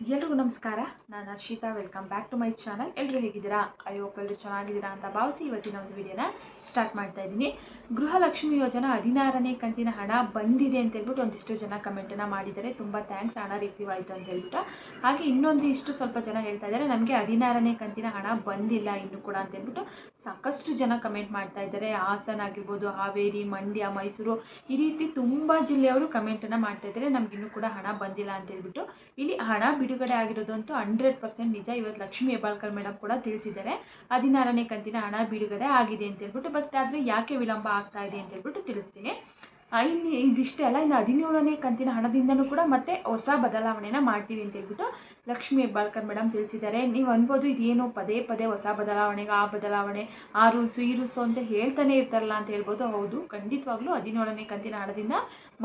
ಎಲ್ರಿಗೂ ನಮಸ್ಕಾರ. ನಾನು Arshita welcome back to my channel ಎಲ್ಲರೂ ಹೇಗಿದ್ದೀರಾ? ಐ ಹೋಪ್ ಎಲ್ಲರೂ ಚೆನ್ನಾಗಿದ್ದೀರಾ ಅಂತ ಭಾವಿಸಿ ಇವತ್ತಿನ ಒಂದು ವಿಡಿಯೋನ ಸ್ಟಾರ್ಟ್ ಮಾಡ್ತಾ ಇದ್ದೀನಿ. ಗೃಹಲಕ್ಷ್ಮಿ ಯೋಜನಾ ಹದಿನಾರನೇ ಕಂತಿನ ಹಣ ಬಂದಿದೆ ಅಂತ ಹೇಳ್ಬಿಟ್ಟು ಒಂದಿಷ್ಟು ಜನ ಕಮೆಂಟನ್ನು ಮಾಡಿದ್ದಾರೆ. ತುಂಬ ಥ್ಯಾಂಕ್ಸ್ ಹಣ ರಿಸೀವ್ ಆಯಿತು ಅಂತ ಹೇಳ್ಬಿಟ್ಟು. ಹಾಗೆ ಇನ್ನೊಂದಿಷ್ಟು ಸ್ವಲ್ಪ ಜನ ಹೇಳ್ತಾ ಇದ್ದಾರೆ, ನಮಗೆ ಹದಿನಾರನೇ ಕಂತಿನ ಹಣ ಬಂದಿಲ್ಲ ಇನ್ನೂ ಕೂಡ ಅಂತ ಹೇಳ್ಬಿಟ್ಟು ಸಾಕಷ್ಟು ಜನ ಕಮೆಂಟ್ ಮಾಡ್ತಾ ಇದ್ದಾರೆ. ಹಾಸನ ಆಗಿರ್ಬೋದು, ಹಾವೇರಿ, ಮಂಡ್ಯ, ಮೈಸೂರು ಈ ರೀತಿ ತುಂಬ ಜಿಲ್ಲೆಯವರು ಕಮೆಂಟನ್ನು ಮಾಡ್ತಾ ಇದ್ದಾರೆ. ನಮ್ಗೆ ಇನ್ನೂ ಕೂಡ ಹಣ ಬಂದಿಲ್ಲ ಅಂತ ಹೇಳ್ಬಿಟ್ಟು. ಇಲ್ಲಿ ಹಣ ಬಿಡುಗಡೆ ಆಗಿರೋದಂತೂ ಹಂಡ್ರೆಡ್ ಪರ್ಸೆಂಟ್ ನಿಜ. ಇವತ್ತು ಲಕ್ಷ್ಮೀ ಹೆಬ್ಬಾಳ್ಕರ್ ಮೇಡಮ್ ಕೂಡ ತಿಳಿಸಿದ್ದಾರೆ. ಹದಿನಾರನೇ ಕಂತಿನ ಹಣ ಬಿಡುಗಡೆ ಆಗಿದೆ ಅಂತ ಹೇಳ್ಬಿಟ್ಟು ಬಟ್ ಆದರೆ ಯಾಕೆ ವಿಳಂಬ ಆಗ್ತಾ ಇದೆ ಅಂತ ಹೇಳ್ಬಿಟ್ಟು ತಿಳಿಸ್ತೀನಿ. ಇಲ್ಲಿ ಇದಿಷ್ಟೇ ಅಲ್ಲ, ಇನ್ನು ಹದಿನೇಳನೇ ಕಂತಿನ ಹಣದಿಂದನೂ ಕೂಡ ಮತ್ತೆ ಹೊಸ ಬದಲಾವಣೆನ ಮಾಡ್ತೀವಿ ಅಂತ ಹೇಳ್ಬಿಟ್ಟು ಲಕ್ಷ್ಮೀ ಹೆಬ್ಬಾಳ್ಕರ್ ಮೇಡಮ್ ತಿಳಿಸಿದ್ದಾರೆ. ನೀವು ಅನ್ಬೋದು ಇದೇನು ಪದೇ ಪದೇ ಹೊಸ ಬದಲಾವಣೆಗೆ, ಆ ಬದಲಾವಣೆ, ಆ ರೂಲ್ಸು, ಈ ರೂಲ್ಸು ಅಂತ ಹೇಳ್ತಾನೆ ಇರ್ತಾರಲ್ಲ ಅಂತ ಹೇಳ್ಬೋದು. ಹೌದು, ಖಂಡಿತವಾಗ್ಲೂ ಹದಿನೇಳನೇ ಕಂತಿನ ಹಣದಿಂದ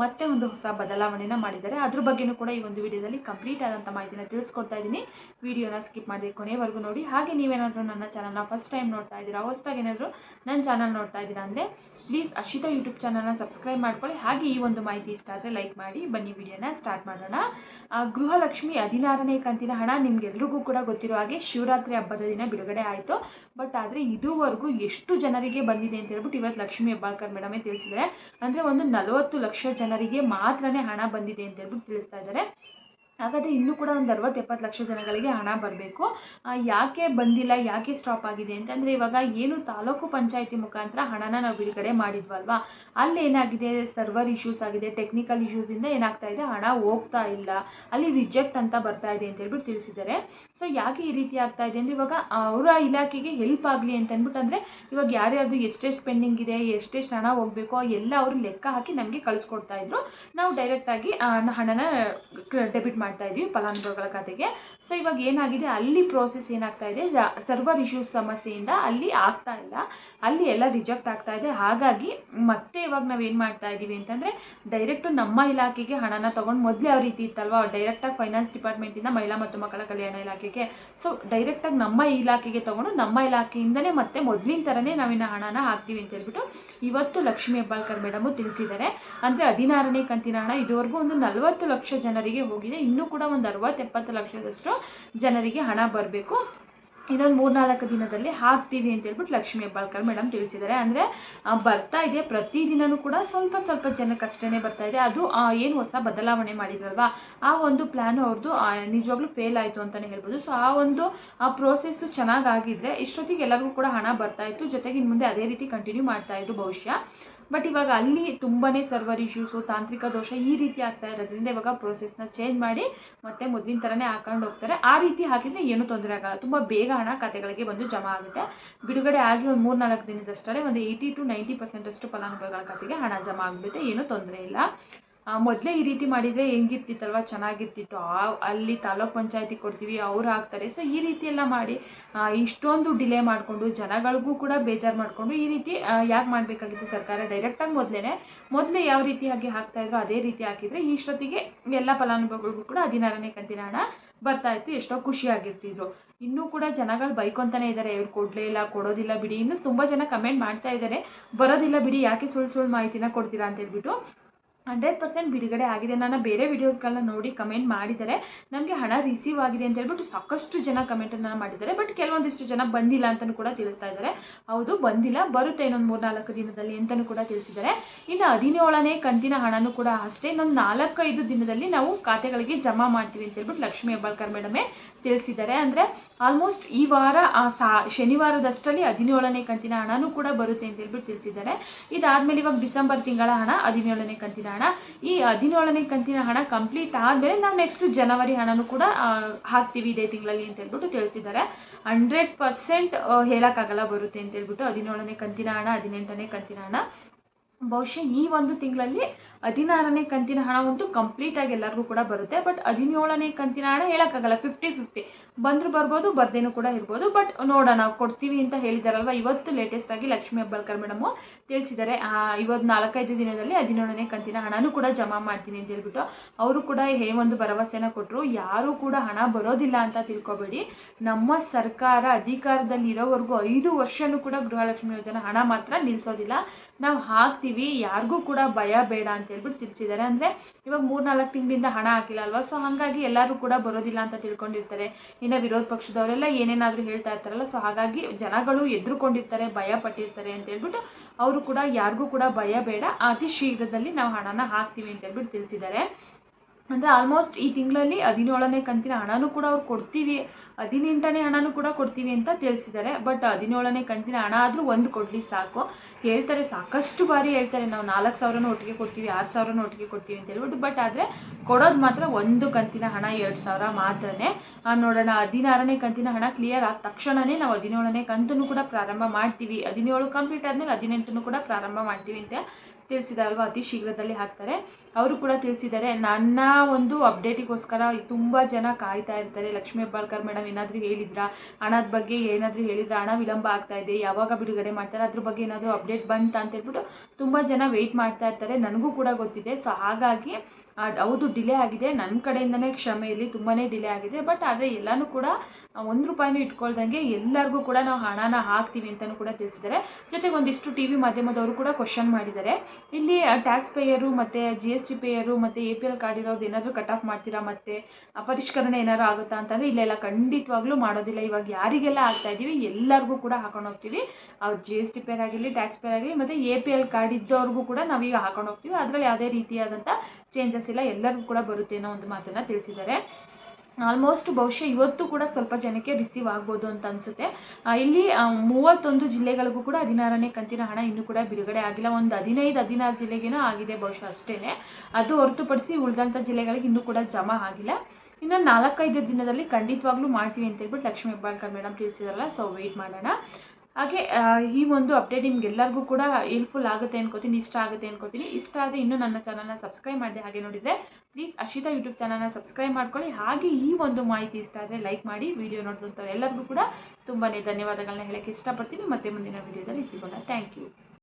ಮತ್ತೆ ಒಂದು ಹೊಸ ಬದಲಾವಣೆನ ಮಾಡಿದ್ದಾರೆ. ಅದ್ರ ಬಗ್ಗೆನೂ ಕೂಡ ಈ ಒಂದು ವಿಡಿಯೋದಲ್ಲಿ ಕಂಪ್ಲೀಟ್ ಆದಂಥ ಮಾಹಿತಿನ ತಿಳಿಸ್ಕೊಡ್ತಾ ಇದ್ದೀನಿ. ವಿಡಿಯೋನ ಸ್ಕಿಪ್ ಮಾಡದೆ ಕೊನೆವರೆಗೂ ನೋಡಿ. ಹಾಗೆ ನೀವೇನಾದರೂ ನನ್ನ ಚಾನಲ್ನ ಫಸ್ಟ್ ಟೈಮ್ ನೋಡ್ತಾ ಇದ್ದೀರಾ, ಹೊಸ್ದಾಗಿ ಏನಾದರೂ ನನ್ನ ಚಾನಲ್ ನೋಡ್ತಾ ಇದ್ದೀರಾ ಅಂದರೆ ಪ್ಲೀಸ್ ಅಶಿತಾ ಯೂಟ್ಯೂಬ್ ಚಾನಲ್ನ ಸಬ್ಸ್ಕ್ರೈಬ್ ಮಾಡ್ಕೊಳ್ಳಿ. ಹಾಗೆ ಈ ಒಂದು ಮಾಹಿತಿ ಇಷ್ಟ ಆದರೆ ಲೈಕ್ ಮಾಡಿ, ಬನ್ನಿ ವಿಡಿಯೋನ ಸ್ಟಾರ್ಟ್ ಮಾಡೋಣ. ಗೃಹಲಕ್ಷ್ಮಿ ಹದಿನಾರನೇ ಕಂತಿನ ಹಣ ನಿಮ್ಗೆಲ್ರಿಗೂ ಕೂಡ ಗೊತ್ತಿರೋ ಹಾಗೆ ಶಿವರಾತ್ರಿ ಹಬ್ಬದ ದಿನ ಬಿಡುಗಡೆ ಆಯಿತು. ಬಟ್ ಆದರೆ ಇದುವರೆಗೂ ಎಷ್ಟು ಜನರಿಗೆ ಬಂದಿದೆ ಅಂತ ಹೇಳ್ಬಿಟ್ಟು ಇವತ್ತು ಲಕ್ಷ್ಮಿ ಹೆಬ್ಬಾಳ್ಕರ್ ಮೇಡಮೇ ತಿಳಿಸಿದ್ದಾರೆ. ಅಂದರೆ ಒಂದು ನಲವತ್ತು ಲಕ್ಷ ಜನರಿಗೆ ಮಾತ್ರನೇ ಹಣ ಬಂದಿದೆ ಅಂತ ಹೇಳ್ಬಿಟ್ಟು ತಿಳಿಸ್ತಾ ಇದ್ದಾರೆ. ಹಾಗಾದರೆ ಇನ್ನೂ ಕೂಡ ಒಂದು ಅರವತ್ತು ಎಪ್ಪತ್ತು ಲಕ್ಷ ಜನಗಳಿಗೆ ಹಣ ಬರಬೇಕು. ಯಾಕೆ ಬಂದಿಲ್ಲ, ಯಾಕೆ ಸ್ಟಾಪ್ ಆಗಿದೆ ಅಂತಂದರೆ ಇವಾಗ ಏನು ತಾಲೂಕು ಪಂಚಾಯಿತಿ ಮುಖಾಂತರ ಹಣನ ನಾವು ಬಿಡುಗಡೆ ಮಾಡಿದ್ವಲ್ವಾ? ಅಲ್ಲಿ ಏನಾಗಿದೆ ಸರ್ವರ್ ಇಶ್ಯೂಸ್ ಆಗಿದೆ ಟೆಕ್ನಿಕಲ್ ಇಶ್ಯೂಸಿಂದ ಏನಾಗ್ತಾ ಇದೆ, ಹಣ ಹೋಗ್ತಾ ಇಲ್ಲ, ಅಲ್ಲಿ ರಿಜೆಕ್ಟ್ ಅಂತ ಬರ್ತಾ ಇದೆ ಅಂತ ಹೇಳ್ಬಿಟ್ಟು ತಿಳಿಸಿದ್ದಾರೆ. ಸೊ ಯಾಕೆ ಈ ರೀತಿ ಆಗ್ತಾ ಇದೆ ಅಂದರೆ ಇವಾಗ ಅವರ ಇಲಾಖೆಗೆ ಹೆಲ್ಪ್ ಆಗಲಿ ಅಂತ ಅಂದ್ಬಿಟ್ಟು ಅಂದರೆ ಇವಾಗ ಯಾರ್ಯಾರು ಎಷ್ಟೆಷ್ಟು ಪೆಂಡಿಂಗ್ ಇದೆ, ಎಷ್ಟೆಷ್ಟು ಹಣ ಹೋಗಬೇಕೋ, ಎಲ್ಲ ಅವರು ಲೆಕ್ಕ ಹಾಕಿ ನಮಗೆ ಕಳಿಸ್ಕೊಡ್ತಾ ಇದ್ರು. ನಾವು ಡೈರೆಕ್ಟಾಗಿ ಹಣನ ಡೆಬಿಟ್ ಮಾಡ್ತಾ ಇದ್ವಿ ಫಲಾನುಭವಿಗಳ ಖಾತೆಗೆ. ಸೊ ಇವಾಗ ಏನಾಗಿದೆ? ಅಲ್ಲಿ ಪ್ರೋಸೆಸ್ ಏನಾಗ್ತಾ ಇದೆ? ಸರ್ವರ್ ಇಶ್ಯೂಸ್ ಸಮಸ್ಯೆಯಿಂದ ಅಲ್ಲಿ ಆಗ್ತಾ ಇಲ್ಲ. ಅಲ್ಲಿ ಎಲ್ಲ ರಿಜೆಕ್ಟ್ ಆಗ್ತಾ ಇದೆ. ಹಾಗಾಗಿ ಮತ್ತೆ ಇವಾಗ ನಾವು ಏನು ಮಾಡ್ತಾ ಇದ್ದೀವಿ ಅಂತಂದರೆ ಡೈರೆಕ್ಟು ನಮ್ಮ ಇಲಾಖೆಗೆ ಹಣನ ತೊಗೊಂಡು ಮೊದಲೇ ಯಾವ ರೀತಿ ಇತ್ತಲ್ವ? ಡೈರೆಕ್ಟಾಗಿ ಫೈನಾನ್ಸ್ ಡಿಪಾರ್ಟ್ಮೆಂಟಿಂದ ಮಹಿಳಾ ಮತ್ತು ಮಕ್ಕಳ ಕಲ್ಯಾಣ ಇಲಾಖೆಗೆ. ಸೊ ಡೈರೆಕ್ಟಾಗಿ ನಮ್ಮ ಇಲಾಖೆಗೆ ತೊಗೊಂಡು ನಮ್ಮ ಇಲಾಖೆಯಿಂದನೇ ಮತ್ತೆ ಮೊದಲಿನ ಥರನೇ ನಾವಿನ್ನು ಹಣನ ಹಾಕ್ತೀವಿ ಅಂತ ಹೇಳ್ಬಿಟ್ಟು ಇವತ್ತು ಲಕ್ಷ್ಮೀ ಹೆಬ್ಬಾಳ್ಕರ್ ಮೇಡಮು ತಿಳಿಸಿದ್ದಾರೆ. ಅಂದರೆ ಹದಿನಾರನೇ ಕಂತಿನ ಹಣ ಇದುವರೆಗೂ ಒಂದು ನಲವತ್ತು ಲಕ್ಷ ಜನರಿಗೆ ಹೋಗಿದೆ. ಇನ್ನೂ ಕೂಡ ಒಂದು ಅರವತ್ತು ಎಪ್ಪತ್ತು ಲಕ್ಷದಷ್ಟು ಜನರಿಗೆ ಹಣ ಬರಬೇಕು. ಇನ್ನೊಂದು ಮೂರ್ನಾಲ್ಕು ದಿನದಲ್ಲಿ ಹಾಕ್ತೀವಿ ಅಂತ ಹೇಳ್ಬಿಟ್ಟು ಲಕ್ಷ್ಮೀ ಹೆಬ್ಬಾಳ್ಕರ್ ಮೇಡಮ್ ತಿಳಿಸಿದ್ದಾರೆ. ಅಂದರೆ ಬರ್ತಾ ಇದೆ. ಪ್ರತಿದಿನವೂ ಕೂಡ ಸ್ವಲ್ಪ ಸ್ವಲ್ಪ ಜನಕ್ಕೆ ಅಷ್ಟೇ ಬರ್ತಾ ಇದೆ. ಅದು ಏನು ಹೊಸ ಬದಲಾವಣೆ ಮಾಡಿದ್ರಲ್ವಾ? ಆ ಒಂದು ಪ್ಲ್ಯಾನು ಅವ್ರದ್ದು ನಿಜವಾಗ್ಲೂ ಫೇಲ್ ಆಯಿತು ಅಂತಲೇ ಹೇಳ್ಬೋದು. ಸೊ ಆ ಒಂದು, ಆ ಪ್ರೋಸೆಸ್ಸು ಚೆನ್ನಾಗಾಗಿದ್ದರೆ ಇಷ್ಟೊತ್ತಿಗೆ ಎಲ್ಲರಿಗೂ ಕೂಡ ಹಣ ಬರ್ತಾ ಇತ್ತು. ಜೊತೆಗೆ ಇನ್ನು ಮುಂದೆ ಅದೇ ರೀತಿ ಕಂಟಿನ್ಯೂ ಮಾಡ್ತಾ ಇದ್ರು ಬಹುಶಃ ಬಟ್ ಇವಾಗ ಅಲ್ಲಿ ತುಂಬಾ ಸರ್ವರ್ ಇಶ್ಯೂಸು ತಾಂತ್ರಿಕ ದೋಷ ಈ ರೀತಿ ಆಗ್ತಾ ಇರೋದ್ರಿಂದ ಇವಾಗ ಪ್ರೋಸೆಸ್ನ ಚೇಂಜ್ ಮಾಡಿ ಮತ್ತೆ ಮೊದಲಿನ ಥರನೇ ಹಾಕೊಂಡು ಹೋಗ್ತಾರೆ. ಆ ರೀತಿ ಹಾಕಿದರೆ ಏನೂ ತೊಂದರೆ ಆಗಲ್ಲ. ತುಂಬ ಬೇಗ ಹಣ ಖಾತೆಗಳಿಗೆ ಬಂದು ಜಮಾ ಆಗುತ್ತೆ. ಬಿಡುಗಡೆ ಆಗಿ ಒಂದು ಮೂರು ನಾಲ್ಕು ದಿನದಷ್ಟೇ ಒಂದು ಏಯ್ಟಿ ಟು ನೈಂಟಿ ಪರ್ಸೆಂಟಷ್ಟು ಫಲಾನುಭವಿಗಳ ಖಾತೆಗೆ ಹಣ ಜಮಾ ಆಗಿಬಿಡುತ್ತೆ. ಏನೂ ತೊಂದರೆ ಇಲ್ಲ. ಮೊದಲೇ ಈ ರೀತಿ ಮಾಡಿದರೆ ಹೆಂಗಿರ್ತಿತ್ತಲ್ವ? ಚೆನ್ನಾಗಿರ್ತಿತ್ತು. ಆ, ಅಲ್ಲಿ ತಾಲೂಕ್ ಪಂಚಾಯತಿ ಕೊಡ್ತೀವಿ, ಅವ್ರು ಹಾಕ್ತಾರೆ ಸೊ ಈ ರೀತಿ ಎಲ್ಲ ಮಾಡಿ ಇಷ್ಟೊಂದು ಡಿಲೇ ಮಾಡಿಕೊಂಡು, ಜನಗಳಿಗೂ ಕೂಡ ಬೇಜಾರು ಮಾಡಿಕೊಂಡು, ಈ ರೀತಿ ಯಾಕೆ ಮಾಡಬೇಕಾಗಿತ್ತು ಸರ್ಕಾರ? ಡೈರೆಕ್ಟಾಗಿ ಮೊದಲೇ ಮೊದಲೇ ಯಾವ ರೀತಿಯಾಗಿ ಹಾಕ್ತಾಯಿದ್ರು ಅದೇ ರೀತಿ ಹಾಕಿದರೆ, ಇಷ್ಟೊತ್ತಿಗೆ ಎಲ್ಲ ಫಲಾನುಭವಿಗಳಿಗೂ ಕೂಡ ಹದಿನಾರನೇ ಕಂತಿನ ಹಣ ಬರ್ತಾ ಇತ್ತು. ಎಷ್ಟೋ ಖುಷಿಯಾಗಿರ್ತಿದ್ರು ಇನ್ನೂ ಕೂಡ ಜನಗಳು ಬೈಕೊಂತಾನೆ ಇದ್ದಾರೆ ಇವ್ರು ಕೊಡಲೇ ಇಲ್ಲ, ಕೊಡೋದಿಲ್ಲ ಬಿಡಿ. ಇನ್ನೂ ತುಂಬ ಜನ ಕಮೆಂಟ್ ಮಾಡ್ತಾ ಇದ್ದಾರೆ ಬರೋದಿಲ್ಲ ಬಿಡಿ, ಯಾಕೆ ಸುಳ್ಳು ಸುಳ್ಳು ಮಾಹಿತಿನ ಕೊಡ್ತೀರಾ ಅಂತ ಹೇಳ್ಬಿಟ್ಟು ಹಂಡ್ರೆಡ್ ಪರ್ಸೆಂಟ್ ಬಿಡುಗಡೆ ಆಗಿದೆ. ನಾನು ಬೇರೆ ವೀಡಿಯೋಸ್ಗಳನ್ನ ನೋಡಿ ಕಮೆಂಟ್ ಮಾಡಿದ್ದಾರೆ ನನಗೆ ಹಣ ರಿಸೀವ್ ಆಗಿದೆ ಅಂತ ಹೇಳ್ಬಿಟ್ಟು ಸಾಕಷ್ಟು ಜನ ಕಮೆಂಟನ್ನು ಮಾಡಿದ್ದಾರೆ. ಬಟ್ ಕೆಲವೊಂದಿಷ್ಟು ಜನ ಬಂದಿಲ್ಲ ಅಂತಲೂ ಕೂಡ ತಿಳಿಸ್ತಾ ಇದ್ದಾರೆ. ಹೌದು, ಬಂದಿಲ್ಲ, ಬರುತ್ತೆ ಇನ್ನೊಂದು ಮೂರ್ನಾಲ್ಕು ದಿನದಲ್ಲಿ ಅಂತಲೂ ಕೂಡ ತಿಳಿಸಿದ್ದಾರೆ. ಇನ್ನು ಹದಿನೇಳನೇ ಕಂತಿನ ಹಣನೂ ಕೂಡ ಅಷ್ಟೇ. ಇನ್ನೊಂದು ನಾಲ್ಕೈದು ದಿನದಲ್ಲಿ ನಾವು ಖಾತೆಗಳಿಗೆ ಜಮಾ ಮಾಡ್ತೀವಿ ಅಂತ ಹೇಳ್ಬಿಟ್ಟು ಲಕ್ಷ್ಮೀ ಹೆಬ್ಬಾಳ್ಕರ್ ಮೇಡಮೇ ತಿಳಿಸಿದ್ದಾರೆ. ಅಂದರೆ ಆಲ್ಮೋಸ್ಟ್ ಈ ವಾರ, ಆ ಸಾ ಶನಿವಾರದಷ್ಟರಲ್ಲಿ ಹದಿನೇಳನೇ ಕಂತಿನ ಹಣನೂ ಕೂಡ ಬರುತ್ತೆ ಅಂತ ಹೇಳ್ಬಿಟ್ಟು ತಿಳಿಸಿದ್ದಾರೆ. ಇದಾದಮೇಲೆ ಇವಾಗ ಡಿಸೆಂಬರ್ ತಿಂಗಳ ಹಣ ಹದಿನೇಳನೇ ಕಂತಿನ ಈ ಹದಿನೇಳನೇ ಕಂತಿನ ಹಣ ಕಂಪ್ಲೀಟ್ ಆದಮೇಲೆ ನಾವು ನೆಕ್ಸ್ಟ್ ಜನವರಿ ಹಣನೂ ಕೂಡ ಹಾಕ್ತೀವಿ ಇದೇ ತಿಂಗಳಲ್ಲಿ ಅಂತ ಹೇಳ್ಬಿಟ್ಟು ತಿಳಿಸಿದ್ದಾರೆ. ಹಂಡ್ರೆಡ್ ಪರ್ಸೆಂಟ್ ಹೇಳೋಕ್ಕಾಗಲ್ಲ ಬರುತ್ತೆ ಅಂತ ಹೇಳ್ಬಿಟ್ಟು, ಹದಿನೇಳನೇ ಕಂತಿನ ಹಣ, ಹದಿನೆಂಟನೇ ಕಂತಿನ ಹಣ. ಬಹುಶಃ ಈ ಒಂದು ತಿಂಗಳಲ್ಲಿ ಹದಿನಾರನೇ ಕಂತಿನ ಹಣವಂತೂ ಕಂಪ್ಲೀಟಾಗಿ ಎಲ್ಲರಿಗೂ ಕೂಡ ಬರುತ್ತೆ. ಬಟ್ ಹದಿನೇಳನೇ ಕಂತಿನ ಹಣ ಹೇಳೋಕ್ಕಾಗಲ್ಲ ಫಿಫ್ಟಿ ಫಿಫ್ಟಿ ಬಂದರೂ ಬರ್ಬೋದು, ಬರ್ದೇನೂ ಕೂಡ ಇರ್ಬೋದು. ಬಟ್ ನೋಡೋಣ, ಕೊಡ್ತೀವಿ ಅಂತ ಹೇಳಿದಾರಲ್ವ? ಇವತ್ತು ಲೇಟೆಸ್ಟ್ ಆಗಿ ಲಕ್ಷ್ಮೀ ಹೆಬ್ಬಾಳ್ಕರ್ ಮೇಡಮ್ ತಿಳಿಸಿದ್ದಾರೆ. ಇವತ್ತು ನಾಲ್ಕೈದು ದಿನದಲ್ಲಿ ಹದಿನೇಳನೇ ಕಂತಿನ ಹಣನೂ ಕೂಡ ಜಮಾ ಮಾಡ್ತೀನಿ ಅಂತ ಹೇಳ್ಬಿಟ್ಟು ಅವರು ಕೂಡ ಹೇ ಒಂದು ಭರವಸೆನ ಕೊಟ್ಟರು ಯಾರೂ ಕೂಡ ಹಣ ಬರೋದಿಲ್ಲ ಅಂತ ತಿಳ್ಕೊಬೇಡಿ. ನಮ್ಮ ಸರ್ಕಾರ ಅಧಿಕಾರದಲ್ಲಿ ಇರೋವರೆಗೂ ಐದು ವರ್ಷನೂ ಕೂಡ ಗೃಹಲಕ್ಷ್ಮಿ ಯೋಜನೆ ಹಣ ಮಾತ್ರ ನಿಲ್ಲಿಸೋದಿಲ್ಲ ನಾವು ಹಾಕ್ತೀವಿ ಹಾಕ್ತೀವಿ ಯಾರಿಗೂ ಕೂಡ ಭಯ ಬೇಡ ಅಂತ ಹೇಳ್ಬಿಟ್ಟು ತಿಳಿಸಿದ್ದಾರೆ. ಅಂದರೆ ಇವಾಗ ಮೂರ್ನಾಲ್ಕು ತಿಂಗಳಿಂದ ಹಣ ಹಾಕಿಲ್ಲ ಅಲ್ವಾ? ಸೊ ಹಾಗಾಗಿ ಎಲ್ಲರೂ ಕೂಡ ಬರೋದಿಲ್ಲ ಅಂತ ತಿಳ್ಕೊಂಡಿರ್ತಾರೆ. ಇನ್ನು ವಿರೋಧ ಪಕ್ಷದವರೆಲ್ಲ ಏನೇನಾದರೂ ಹೇಳ್ತಾ ಇರ್ತಾರಲ್ಲ ಸೊ ಹಾಗಾಗಿ ಜನಗಳು ಎದುರುಕೊಂಡಿರ್ತಾರೆ, ಭಯ ಪಟ್ಟಿರ್ತಾರೆ ಅಂತ ಹೇಳ್ಬಿಟ್ಟು ಅವರು ಕೂಡ ಯಾರಿಗೂ ಕೂಡ ಭಯ ಬೇಡ. ಅತಿ ಶೀಘ್ರದಲ್ಲಿ ನಾವು ಹಣನ ಹಾಕ್ತೀವಿ ಅಂತ ಹೇಳ್ಬಿಟ್ಟು ತಿಳಿಸಿದ್ದಾರೆ. ಅಂದರೆ ಆಲ್ಮೋಸ್ಟ್ ಈ ತಿಂಗಳಲ್ಲಿ ಹದಿನೇಳನೇ ಕಂತಿನ ಹಣನೂ ಕೂಡ ಅವ್ರು ಕೊಡ್ತೀವಿ, ಹದಿನೆಂಟನೇ ಹಣನೂ ಕೂಡ ಕೊಡ್ತೀವಿ ಅಂತ ತಿಳಿಸಿದ್ದಾರೆ. ಬಟ್ ಹದಿನೇಳನೇ ಕಂತಿನ ಹಣ ಆದರೂ ಒಂದು ಕೊಡಲಿ ಸಾಕು. ಹೇಳ್ತಾರೆ, ಸಾಕಷ್ಟು ಬಾರಿ ಹೇಳ್ತಾರೆ, ನಾವು ನಾಲ್ಕು ಸಾವಿರನೂ ಒಟ್ಟಿಗೆ ಕೊಡ್ತೀವಿ, ಆರು ಸಾವಿರನೂ ಒಟ್ಟಿಗೆ ಕೊಡ್ತೀವಿ ಅಂತ ಹೇಳ್ಬಿಟ್ಟು. ಬಟ್ ಆದರೆ ಕೊಡೋದು ಮಾತ್ರ ಒಂದು ಕಂತಿನ ಹಣ, ಎರಡು ಸಾವಿರ ಮಾತ್ರನೇ. ನೋಡೋಣ, ಹದಿನಾರನೇ ಕಂತಿನ ಹಣ ಕ್ಲಿಯರ್ ಆದ ತಕ್ಷಣವೇ ನಾವು ಹದಿನೇಳನೇ ಕಂತನ್ನು ಕೂಡ ಪ್ರಾರಂಭ ಮಾಡ್ತೀವಿ. ಹದಿನೇಳು ಕಂಪ್ಲೀಟ್ ಆದಮೇಲೆ ಹದಿನೆಂಟನ್ನು ಕೂಡ ಪ್ರಾರಂಭ ಮಾಡ್ತೀವಿ ಅಂತ ತಿಳಿಸಿದಾರಲ್ವ ಅತಿ ಶೀಘ್ರದಲ್ಲಿ ಹಾಕ್ತಾರೆ. ಅವರು ಕೂಡ ತಿಳಿಸಿದ್ದಾರೆ, ನನ್ನ ಒಂದು ಅಪ್ಡೇಟಿಗೋಸ್ಕರ ತುಂಬ ಜನ ಕಾಯ್ತಾ ಇರ್ತಾರೆ. ಲಕ್ಷ್ಮೀ ಹೆಬ್ಬಾಳ್ಕರ್ ಮೇಡಮ್ ಏನಾದರೂ ಹೇಳಿದ್ರಾ? ಹಣದ ಬಗ್ಗೆ ಏನಾದರೂ ಹೇಳಿದ್ರಾ? ಹಣ ವಿಳಂಬ ಆಗ್ತಾ ಇದೆ, ಯಾವಾಗ ಬಿಡುಗಡೆ ಮಾಡ್ತಾರೆ? ಅದ್ರ ಬಗ್ಗೆ ಏನಾದರೂ ಅಪ್ಡೇಟ್ ಬಂತ ಅಂತ ಹೇಳ್ಬಿಟ್ಟು ತುಂಬ ಜನ ವೆಯ್ಟ್ ಮಾಡ್ತಾ ಇರ್ತಾರೆ. ನನಗೂ ಕೂಡ ಗೊತ್ತಿದೆ. ಸೊ ಹಾಗಾಗಿ ಹೌದು ಡಿಲೇ ಆಗಿದೆ. ನನ್ನ ಕಡೆಯಿಂದನೇ ಕ್ಷಮೆ ಇರಲಿ ತುಂಬಾ ಡಿಲೇ ಆಗಿದೆ. ಬಟ್ ಆದರೆ ಎಲ್ಲಾನು ಕೂಡ ಒಂದು ರೂಪಾಯಿನೂ ಇಟ್ಕೊಳ್ದಂಗೆ ಎಲ್ಲರಿಗೂ ಕೂಡ ನಾವು ಹಣನ ಹಾಕ್ತೀವಿ ಅಂತಲೂ ಕೂಡ ತಿಳಿಸಿದ್ದಾರೆ. ಜೊತೆಗೆ ಒಂದಿಷ್ಟು ಟಿ ವಿ ಮಾಧ್ಯಮದವರು ಕೂಡ ಕ್ವಶನ್ ಮಾಡಿದ್ದಾರೆ. ಇಲ್ಲಿ ಟ್ಯಾಕ್ಸ್ ಪೇಯರು ಮತ್ತು ಜಿ ಎಸ್ ಟಿ ಪೇಯರು ಮತ್ತು ಎ ಪಿ ಎಲ್ ಕಾರ್ಡ್ ಇರೋದು ಏನಾದರೂ ಕಟ್ ಆಫ್ ಮಾಡ್ತೀರಾ ಮತ್ತು? ಪರಿಷ್ಕರಣೆ ಏನಾದ್ರು ಆಗುತ್ತಾ ಅಂತಂದರೆ ಇಲ್ಲ ಇಲ್ಲ ಖಂಡಿತವಾಗ್ಲೂ ಮಾಡೋದಿಲ್ಲ. ಇವಾಗ ಯಾರಿಗೆಲ್ಲ ಆಗ್ತಾ ಇದ್ದೀವಿ ಎಲ್ಲರಿಗೂ ಕೂಡ ಹಾಕೊಂಡು ಹೋಗ್ತೀವಿ. ಅವ್ರು ಜಿ ಎಸ್ ಟಿ ಪೇರ್ ಆಗಿರಲಿ ಟ್ಯಾಕ್ಸ್ ಪೇರ್ ಆಗಲಿ ಮತ್ತು ಎ ಪಿ ಎಲ್ ಕಾರ್ಡ್ ಇದ್ದವ್ರಿಗೂ ಕೂಡ ನಾವೀಗ ಹಾಕೊಂಡು ಹೋಗ್ತೀವಿ. ಅದರಲ್ಲಿ ಯಾವುದೇ ರೀತಿಯಾದಂಥ ಚೇಂಜಸ್ ಎಲ್ಲರಿಗೂ ಕೂಡ ಬರುತ್ತೆ ಅನ್ನೋ ಒಂದು ಮಾತನ್ನು ತಿಳಿಸಿದ್ದಾರೆ. ಆಲ್ಮೋಸ್ಟ್ ಬಹುಶಃ ಇವತ್ತು ಕೂಡ ಸ್ವಲ್ಪ ಜನಕ್ಕೆ ರಿಸೀವ್ ಆಗ್ಬೋದು ಅಂತ ಅನಿಸುತ್ತೆ. ಇಲ್ಲಿ ಮೂವತ್ತೊಂದು ಜಿಲ್ಲೆಗಳಿಗೂ ಕೂಡ ಹದಿನಾರನೇ ಕಂತಿನ ಹಣ ಇನ್ನೂ ಕೂಡ ಬಿಡುಗಡೆ ಆಗಿಲ್ಲ. ಒಂದು ಹದಿನೈದು, ಹದಿನಾರು ಜಿಲ್ಲೆಗೇನೋ ಆಗಿದೆ ಬಹುಶಃ ಅಷ್ಟೇ ಅದು ಹೊರತುಪಡಿಸಿ ಉಳಿದಂಥ ಜಿಲ್ಲೆಗಳಿಗೆ ಇನ್ನೂ ಕೂಡ ಜಮಾ ಆಗಿಲ್ಲ. ಇನ್ನು ನಾಲ್ಕೈದು ದಿನದಲ್ಲಿ ಖಂಡಿತವಾಗ್ಲೂ ಮಾಡ್ತೀವಿ ಅಂತ ಹೇಳ್ಬಿಟ್ಟು ಲಕ್ಷ್ಮೀ ಹೆಬ್ಬಾಳ್ಕರ್ ಮೇಡಮ್ ತಿಳಿಸಿದಾರಲ್ಲ ಸೊ ವೆಯ್ಟ್ ಮಾಡೋಣ. ಹಾಗೆ ಈ ಒಂದು ಅಪ್ಡೇಟ್ ನಿಮ್ಗೆಲ್ಲರಿಗೂ ಕೂಡ ಹೆಲ್ಪ್ಫುಲ್ ಆಗುತ್ತೆ ಅನ್ಕೋತೀನಿ, ಇಷ್ಟ ಆಗುತ್ತೆ ಅನ್ಕೋತೀನಿ. ಇಷ್ಟ ಆದರೆ ಇನ್ನೂ ನನ್ನ ಚಾನಲ್ನ ಸಬ್ಸ್ಕ್ರೈಬ್ ಮಾಡಿದೆ ಹಾಗೆ ನೋಡಿದರೆ ಪ್ಲೀಸ್ ಅಶಿತಾ ಯೂಟ್ಯೂಬ್ ಚಾನಲ್ನ ಸಬ್ಸ್ಕ್ರೈಬ್ ಮಾಡ್ಕೊಳ್ಳಿ. ಹಾಗೆ ಈ ಒಂದು ಮಾಹಿತಿ ಇಷ್ಟ ಆದರೆ ಲೈಕ್ ಮಾಡಿ ವಿಡಿಯೋ ನೋಡಿದಂಥವ್ರು ಎಲ್ಲರಿಗೂ ಕೂಡ ತುಂಬಾ ಧನ್ಯವಾದಗಳನ್ನ ಹೇಳೋಕ್ಕೆ ಇಷ್ಟಪಡ್ತೀನಿ. ಮತ್ತೆ ಮುಂದಿನ ವಿಡಿಯೋದಲ್ಲಿ ಸಿಗೋಣ. Thank you